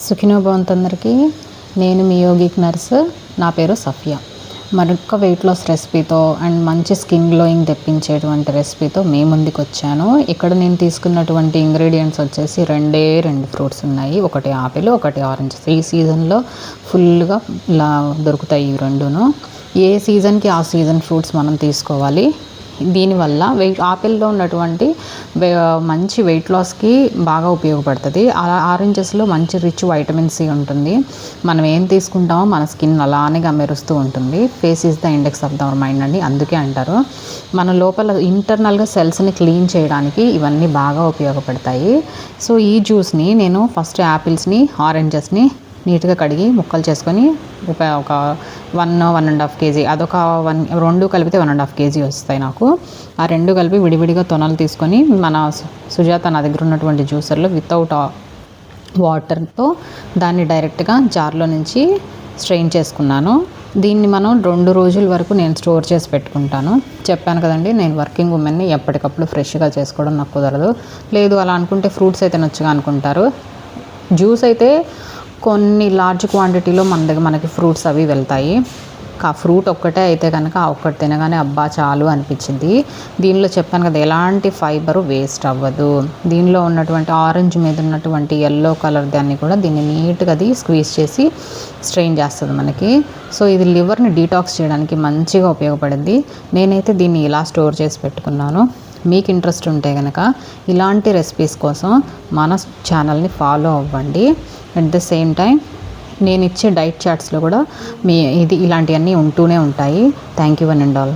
సుఖినోభవంతందరికీ నేను మీ yogic nurse. నా పేరు సఫియా. మరొక వెయిట్ లాస్ రెసిపీతో అండ్ మంచి స్కిన్ గ్లోయింగ్ తెప్పించేటువంటి రెసిపీతో మీ ముందుకు వచ్చాను. ఇక్కడ నేను తీసుకున్నటువంటి ఇంగ్రీడియంట్స్ వచ్చేసి రెండే రెండు ఫ్రూట్స్ ఉన్నాయి. ఒకటి ఆపిల్ ఒకటి ఆరెంజ్ ఈ సీజన్లో ఫుల్గా ఇలా దొరుకుతాయి ఈ రెండును. ఏ సీజన్కి ఆ సీజన్ ఫ్రూట్స్ మనం తీసుకోవాలి? దీనివల్ల వెయిట్ ఆపిల్లో ఉన్నటువంటి మంచి వెయిట్ లాస్కి బాగా ఉపయోగపడుతుంది. ఆ ఆరెంజెస్లో మంచి రిచ్ వైటమిన్ సి ఉంటుంది. మనం ఏం తీసుకుంటామో మన స్కిన్ అలానే మెరుస్తూ ఉంటుంది. Face is the index of their mind అని అందుకే అంటారు. మన లోపల ఇంటర్నల్గా సెల్స్ని క్లీన్ చేయడానికి ఇవన్నీ బాగా ఉపయోగపడతాయి. సో ఈ జ్యూస్ని నేను ఫస్ట్ యాపిల్స్ని ఆరెంజెస్ని నీట్గా కడిగి ముక్కలు చేసుకొని ఒక ఒక one one and half KG అదొక వన్ రెండు కలిపితే వన్ అండ్ హాఫ్ కేజీ వస్తాయి నాకు. ఆ రెండు కలిపి విడివిడిగా తొనలు తీసుకొని మన సుజాత నా దగ్గర ఉన్నటువంటి జ్యూసర్లో వితౌట్ వాటర్తో దాన్ని డైరెక్ట్గా జార్లో నుంచి స్ట్రెయిన్ చేసుకున్నాను. దీన్ని మనం రెండు రోజుల వరకు నేను స్టోర్ చేసి పెట్టుకుంటాను. చెప్పాను కదండి నేను వర్కింగ్ ఉమెన్ని ఎప్పటికప్పుడు ఫ్రెష్గా చేసుకోవడం నాకు కుదరదు. లేదు అలా అనుకుంటే ఫ్రూట్స్ అయితే నచ్చగా అనుకుంటారు. జ్యూస్ అయితే కొన్ని లార్జ్ క్వాంటిటీలో మన దగ్గర మనకి ఫ్రూట్స్ అవి వెళ్తాయి. ఆ ఫ్రూట్ ఒక్కటే అయితే కనుక ఆ ఒక్కటి తినగానే అబ్బా చాలు అనిపించింది. దీనిలో చెప్పాను కదా ఎలాంటి ఫైబర్ వేస్ట్ అవ్వదు. దీనిలో ఉన్నటువంటి ఆరెంజ్ మీద ఉన్నటువంటి ఎల్లో కలర్ దాన్ని కూడా దీన్ని నీట్గా అది స్క్వీజ్ చేసి స్ట్రెయిన్ చేస్తుంది మనకి. సో ఇది లివర్ని డీటాక్స్ చేయడానికి మంచిగా ఉపయోగపడింది. నేనైతే దీన్ని ఇలా స్టోర్ చేసి పెట్టుకున్నాను. మీకు ఇంట్రెస్ట్ ఉంటే కనుక ఇలాంటి రెసిపీస్ కోసం మన ఛానల్ని ఫాలో అవ్వండి. అట్ ద సేమ్ టైం నేను ఇచ్చే డైట్ చార్ట్స్లో కూడా మీ ఇది ఇలాంటివన్నీ ఉంటూనే ఉంటాయి. Thank you one and all